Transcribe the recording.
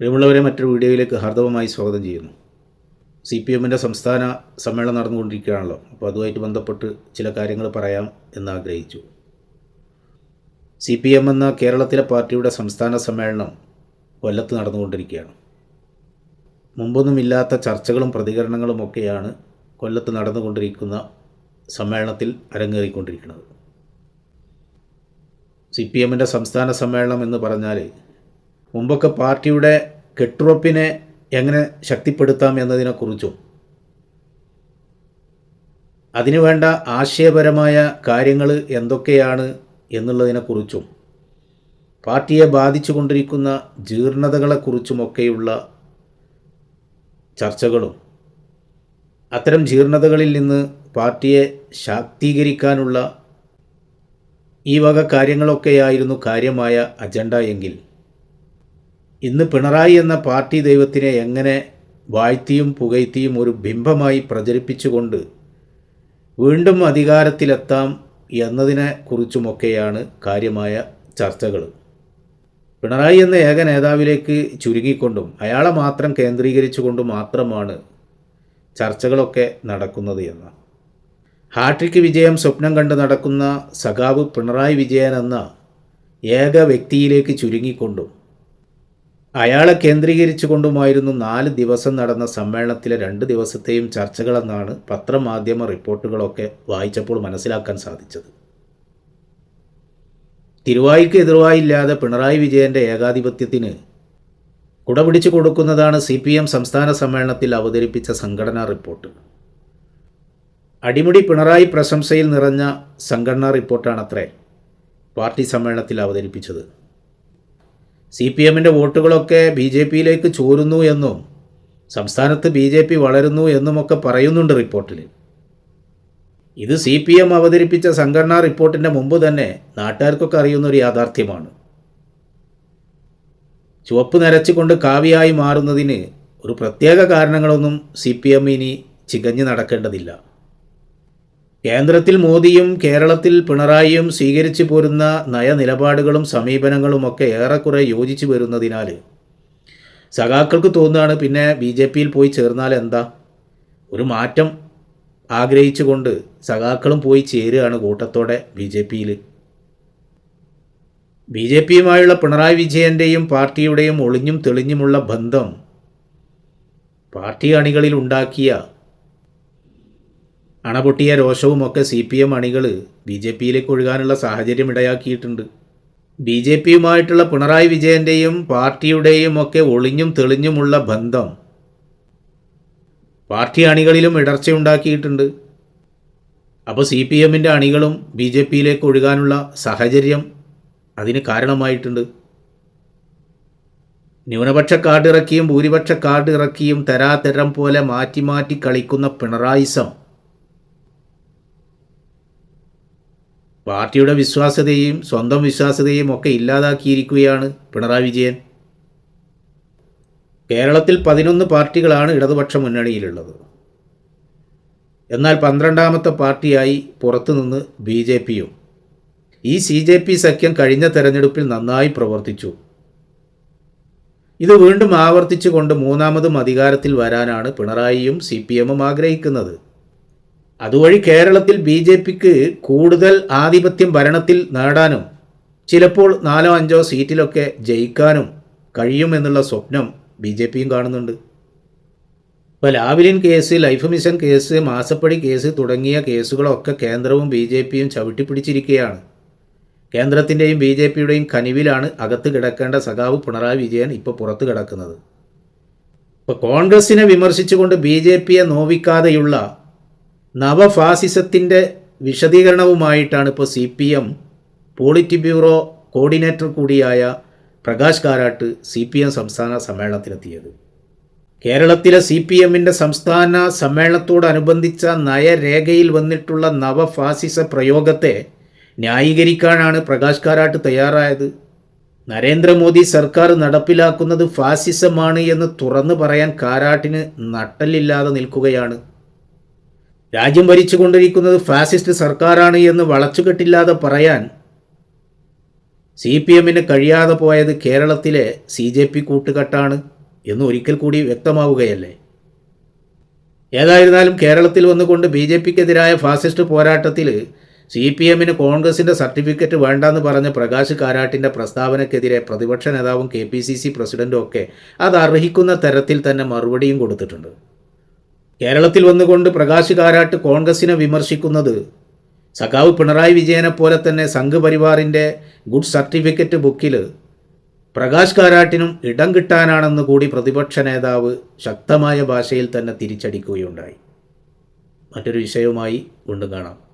പ്രിയമുള്ളവരെ മറ്റൊരു വീഡിയോയിലേക്ക് ഹാർദവമായി സ്വാഗതം ചെയ്യുന്നു. സി പി എമ്മിന്റെ സംസ്ഥാന സമ്മേളനം നടന്നുകൊണ്ടിരിക്കുകയാണല്ലോ. അപ്പോൾ അതുമായിട്ട് ബന്ധപ്പെട്ട് ചില കാര്യങ്ങൾ പറയാം എന്ന് ആഗ്രഹിച്ചു. സി പി എം എന്ന കേരളത്തിലെ പാർട്ടിയുടെ സംസ്ഥാന സമ്മേളനം കൊല്ലത്ത് നടന്നുകൊണ്ടിരിക്കുകയാണ്. മുമ്പൊന്നുമില്ലാത്ത ചർച്ചകളും പ്രതികരണങ്ങളും ഒക്കെയാണ് കൊല്ലത്ത് നടന്നുകൊണ്ടിരിക്കുന്ന സമ്മേളനത്തിൽ അരങ്ങേറിക്കൊണ്ടിരിക്കുന്നത്. സി പി എമ്മിന്റെ സംസ്ഥാന സമ്മേളനം എന്ന് പറഞ്ഞാൽ മുമ്പൊക്കെ പാർട്ടിയുടെ കെട്ടുറപ്പിനെ എങ്ങനെ ശക്തിപ്പെടുത്താം എന്നതിനെക്കുറിച്ചും അതിനുവേണ്ട ആശയപരമായ കാര്യങ്ങൾ എന്തൊക്കെയാണ് എന്നുള്ളതിനെക്കുറിച്ചും പാർട്ടിയെ ബാധിച്ചുകൊണ്ടിരിക്കുന്ന ജീർണതകളെക്കുറിച്ചുമൊക്കെയുള്ള ചർച്ചകളും അത്തരം ജീർണതകളിൽ നിന്ന് പാർട്ടിയെ ശാക്തീകരിക്കാനുള്ള ഈ വക കാര്യങ്ങളൊക്കെയായിരുന്നു കാര്യമായ അജണ്ട എങ്കിൽ ഇന്ന് പിണറായി എന്ന പാർട്ടി ദൈവത്തിനെ എങ്ങനെ വാഴ്ത്തിയും പുകഴ്ത്തിയും ഒരു ബിംബമായി പ്രചരിപ്പിച്ചുകൊണ്ട് വീണ്ടും അധികാരത്തിലെത്താം എന്നതിനെ കുറിച്ചുമൊക്കെയാണ് കാര്യമായ ചർച്ചകൾ. പിണറായി എന്ന ഏക നേതാവിലേക്ക് ചുരുങ്ങിക്കൊണ്ടും അയാളെ മാത്രം കേന്ദ്രീകരിച്ചുകൊണ്ട് മാത്രമാണ് ചർച്ചകളൊക്കെ നടക്കുന്നത് എന്ന്. ഹാട്രിക്ക് വിജയം സ്വപ്നം കണ്ട് നടക്കുന്ന സഖാവ് പിണറായി വിജയൻ എന്ന ഏക വ്യക്തിയിലേക്ക് ചുരുങ്ങിക്കൊണ്ടും അയാളെ കേന്ദ്രീകരിച്ചുകൊണ്ടുമായിരുന്നു നാല് ദിവസം നടന്ന സമ്മേളനത്തിലെ രണ്ട് ദിവസത്തെയും ചർച്ചകളെന്നാണ് പത്രമാധ്യമ റിപ്പോർട്ടുകളൊക്കെ വായിച്ചപ്പോൾ മനസ്സിലാക്കാൻ സാധിച്ചത്. തിരുവായിക്ക് എതിർവായില്ലാതെ പിണറായി വിജയന്റെ ഏകാധിപത്യത്തിന് കുടപിടിച്ചു കൊടുക്കുന്നതാണ് സി പി എം സംസ്ഥാന സമ്മേളനത്തിൽ അവതരിപ്പിച്ച സംഘടനാ റിപ്പോർട്ട്. അടിമുടി പിണറായി പ്രശംസയിൽ നിറഞ്ഞ സംഘടനാ റിപ്പോർട്ടാണത്രേ പാർട്ടി സമ്മേളനത്തിൽ അവതരിപ്പിച്ചത്. സി പി എമ്മിന്റെ വോട്ടുകളൊക്കെ ബി ജെ പിയിലേക്ക് ചോരുന്നു എന്നും സംസ്ഥാനത്ത് ബി ജെ പി വളരുന്നു എന്നുമൊക്കെ പറയുന്നുണ്ട് റിപ്പോർട്ടിൽ ഇത് സി പി എം അവതരിപ്പിച്ച സംഘടനാ റിപ്പോർട്ടിന്റെ മുമ്പ് തന്നെ നാട്ടുകാർക്കൊക്കെ അറിയുന്ന ഒരു യാഥാർത്ഥ്യമാണ്. ചുവപ്പ് നരച്ചുകൊണ്ട് കാവ്യായി മാറുന്നതിന് ഒരു പ്രത്യേക കാരണങ്ങളൊന്നും സി പി എം ഇനി ചികഞ്ഞു നടക്കേണ്ടതില്ല. കേന്ദ്രത്തിൽ മോദിയും കേരളത്തിൽ പിണറായിയും സ്വീകരിച്ചു പോരുന്ന നയനിലപാടുകളും സമീപനങ്ങളുമൊക്കെ ഏറെക്കുറെ യോജിച്ചു വരുന്നതിനാൽ സഖാക്കൾക്ക് തോന്നുകയാണ് പിന്നെ ബി ജെ പിയിൽ പോയി ചേർന്നാൽ എന്താ? ഒരു മാറ്റം ആഗ്രഹിച്ചുകൊണ്ട് സഖാക്കളും പോയി ചേരുകയാണ് കൂട്ടത്തോടെ ബി ജെ പിയിൽ. ബി ജെ പിയുമായുള്ള പിണറായി വിജയന്റെയും പാർട്ടിയുടെയും ഒളിഞ്ഞും തെളിഞ്ഞുമുള്ള ബന്ധം പാർട്ടി അണികളിൽ ഉണ്ടാക്കിയ അണപൊട്ടിയ രോഷവുമൊക്കെ സി പി എം അണികൾ ബി ജെ പിയിലേക്ക് ഒഴുകാനുള്ള സാഹചര്യം ഇടയാക്കിയിട്ടുണ്ട്. ബി ജെ പിയുമായിട്ടുള്ള പിണറായി വിജയന്റെയും പാർട്ടിയുടെയും ഒക്കെ ഒളിഞ്ഞും തെളിഞ്ഞുമുള്ള ബന്ധം പാർട്ടി അണികളിലും ഇടർച്ചയുണ്ടാക്കിയിട്ടുണ്ട്. അപ്പോൾ സി പി എമ്മിന്റെ അണികളും ബി ജെ പിയിലേക്ക് ഒഴുകാനുള്ള സാഹചര്യം അതിന് കാരണമായിട്ടുണ്ട്. ന്യൂനപക്ഷ കാർഡ് ഇറക്കിയും ഭൂരിപക്ഷ കാർഡ് ഇറക്കിയും തരാതരം പോലെ മാറ്റി മാറ്റി കളിക്കുന്ന പിണറായിസം പാർട്ടിയുടെ വിശ്വാസ്യതയും സ്വന്തം വിശ്വാസ്യതയും ഒക്കെ ഇല്ലാതാക്കിയിരിക്കുകയാണ് പിണറായി വിജയൻ. കേരളത്തിൽ പതിനൊന്ന് പാർട്ടികളാണ് ഇടതുപക്ഷ മുന്നണിയിലുള്ളത്. എന്നാൽ പന്ത്രണ്ടാമത്തെ പാർട്ടിയായി പുറത്തുനിന്ന് ബി ജെ പിയും. ഈ സി ജെ പി സഖ്യം കഴിഞ്ഞ തെരഞ്ഞെടുപ്പിൽ നന്നായി പ്രവർത്തിച്ചു. ഇത് വീണ്ടും ആവർത്തിച്ചുകൊണ്ട് മൂന്നാമതും അധികാരത്തിൽ വരാനാണ് പിണറായിയും സി പി എമ്മും ആഗ്രഹിക്കുന്നത്. അതുവഴി കേരളത്തിൽ ബി ജെ പിക്ക് കൂടുതൽ ആധിപത്യം ഭരണത്തിൽ നേടാനും ചിലപ്പോൾ നാലോ അഞ്ചോ സീറ്റിലൊക്കെ ജയിക്കാനും കഴിയുമെന്നുള്ള സ്വപ്നം ബി ജെ പിയും കാണുന്നുണ്ട്. ഇപ്പോൾ Lavalin case life mission case മാസപ്പടി കേസ് തുടങ്ങിയ കേസുകളൊക്കെ കേന്ദ്രവും ബി ജെ പിയും ചവിട്ടിപ്പിടിച്ചിരിക്കുകയാണ്. കേന്ദ്രത്തിന്റെയും ബി ജെ പിയുടെയും കനിവിലാണ് അകത്ത് കിടക്കേണ്ട സഖാവ് പിണറായി വിജയൻ ഇപ്പോൾ പുറത്ത് കിടക്കുന്നത്. ഇപ്പോൾ കോൺഗ്രസിനെ വിമർശിച്ചുകൊണ്ട് ബി ജെ പിയെ നോവിക്കാതെയുള്ള നവഫാസിസത്തിന്റെ വിശദീകരണവുമായിട്ടാണ് ഇപ്പോൾ C P M polit bureau coordinator കൂടിയായ Prakash Karat C P M സംസ്ഥാന സമ്മേളനത്തിലെത്തിയത് കേരളത്തിലെ സി പി എമ്മിന്റെ സംസ്ഥാന സമ്മേളനത്തോടനുബന്ധിച്ച നയരേഖയിൽ വന്നിട്ടുള്ള നവഫാസിസ പ്രയോഗത്തെ ന്യായീകരിക്കാനാണ് പ്രകാശ് കാരാട്ട് തയ്യാറായത്. നരേന്ദ്രമോദി സർക്കാർ നടപ്പിലാക്കുന്നത് ഫാസിസമാണ് എന്ന് തുറന്നു പറയാൻ കാരാട്ടിന് നട്ടലില്ലാതെ നിൽക്കുകയാണ്. രാജ്യം ഭരിച്ചുകൊണ്ടിരിക്കുന്നത് ഫാസിസ്റ്റ് സർക്കാരാണ് എന്ന് വളച്ചുകെട്ടില്ലാതെ പറയാൻ സി പി എമ്മിന് കഴിയാതെ പോയത് കേരളത്തിലെ സി ജെ പി കൂട്ടുകെട്ടാണ് എന്ന് ഒരിക്കൽ കൂടി വ്യക്തമാവുകയല്ലേ? ഏതായിരുന്നാലും കേരളത്തിൽ വന്നുകൊണ്ട് ബി ജെ പിക്കെതിരായ ഫാസിസ്റ്റ് പോരാട്ടത്തിൽ സി പി എമ്മിന് കോൺഗ്രസിന്റെ സർട്ടിഫിക്കറ്റ് വേണ്ടെന്ന് പറഞ്ഞ പ്രകാശ് കാരാട്ടിന്റെ പ്രസ്താവനയ്ക്കെതിരെ പ്രതിപക്ഷ നേതാവും കെ പി സി സി പ്രസിഡന്റും ഒക്കെ അത് അർഹിക്കുന്ന തരത്തിൽ തന്നെ മറുപടിയും കൊടുത്തിട്ടുണ്ട്. കേരളത്തിൽ വന്നുകൊണ്ട് പ്രകാശ് കാരാട്ട് കോൺഗ്രസിനെ വിമർശിക്കുന്നത് സഖാവ് പിണറായി വിജയനെ പോലെ തന്നെ സംഘപരിവാറിന്റെ ഗുഡ് സർട്ടിഫിക്കറ്റ് ബുക്കിൽ പ്രകാശ് കാരാട്ടിനും ഇടം കിട്ടാനാണെന്ന് കൂടി പ്രതിപക്ഷ നേതാവ് ശക്തമായ ഭാഷയിൽ തന്നെ തിരിച്ചടിക്കുകയുണ്ടായി. മറ്റൊരു വിഷയവുമായി വീണ്ടും കാണാം.